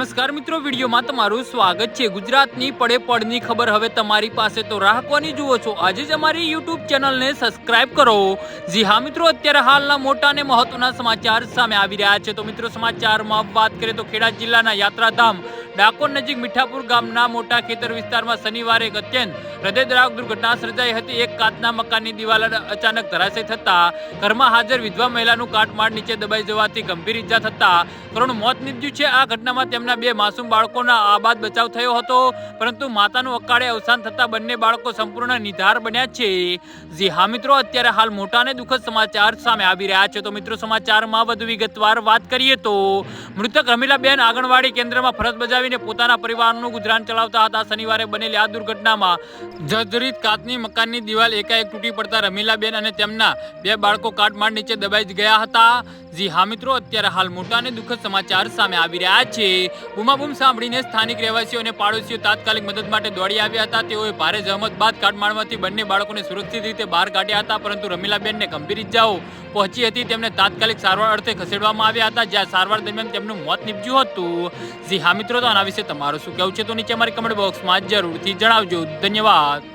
નમસ્કાર મિત્રો, વિડીયોમાં તમારું સ્વાગત છે. ગુજરાતની પડે પડની ખબર હવે તમારી પાસે તો રાખવાની જુઓ છો? આજે જ અમારી યુટ્યુબ ચેનલને સબસ્ક્રાઇબ કરો. જી હા મિત્રો, અત્યારે હાલના મોટા અને મહત્વના સમાચાર સામે આવી રહ્યા છે. તો મિત્રો, સમાચારમાં વાત કરીએ તો ખેડા જિલ્લાના યાત્રાધામ ડાકોર નજીક મીઠાપુર ગામના મોટા ખેતર વિસ્તારમાં શનિવારે એક અત્યંત હૃદયદ્રાવક દુર્ઘટના સર્જાઈ હતી. એક કાચના મકાનની દિવાલ અચાનક ધરાશય થતા ઘરમાં હાજર વિધવા મહિલાનું કાટમાળ નીચે દબાઈ જવાથી ગંભીર ઈજા થતા કરુણ મોત નીપજ્યું છે. આ ઘટનામાં તેમના બે માસૂમ બાળકોના આબાદ બચાવ થયો હતો. પરંતુ માતાનું અકાળે અવસાન થતા બંને બાળકો સંપૂર્ણ નિધાર બન્યા છે. જી હા મિત્રો, અત્યારે હાલ મોટા અને દુઃખદ સમાચાર સામે આવી રહ્યા છે. તો મિત્રો, સમાચારમાં વધુ વિગતવાર વાત કરીએ તો મૃતક રમીલાબેન આંગણવાડી કેન્દ્રમાં ફરજ બજાવીને પોતાના પરિવારનું ગુજરાન ચલાવતા હતા. શનિવારે બનેલી આ દુર્ઘટનામાં જર્જરિત કાચની મકાનની દિવાલ એકાએક તૂટી પડતા રમીલાબેન અને તેમના બે બાળકો કાટમાળ નીચે દબાઈ ગયા હતા. જી હા મિત્રો, અત્યારે હાલ મોટા અને દુઃખદ સમાચાર સામે આવી રહ્યા છે. બૂમાબૂમ સાંભળીને સ્થાનિક રહેવાસીઓ અને પાડોશીઓ તાત્કાલિક મદદ માટે દોડી આવ્યા હતા. તેઓએ ભારે જહેમત બાદ કાટમાળમાંથી બંને બાળકોને સુરક્ષિત રીતે બહાર કાઢ્યા હતા, પરંતુ રમીલાબેનને ગંભીર ઇજાઓ પહોંચી હતી, તેમને તાત્કાલિક સારવાર અર્થે ખસેડવામાં આવ્યા હતા. જ્યાં સારવાર દરમિયાન તેમનું મોત નીપજ્યું હતું. જી હા મિત્રો, તો આના વિશે તમારું શું કહેવું છે? તો નીચે અમારી કમેન્ટ બોક્સમાં જરૂરથી જણાવજો. ધન્યવાદ.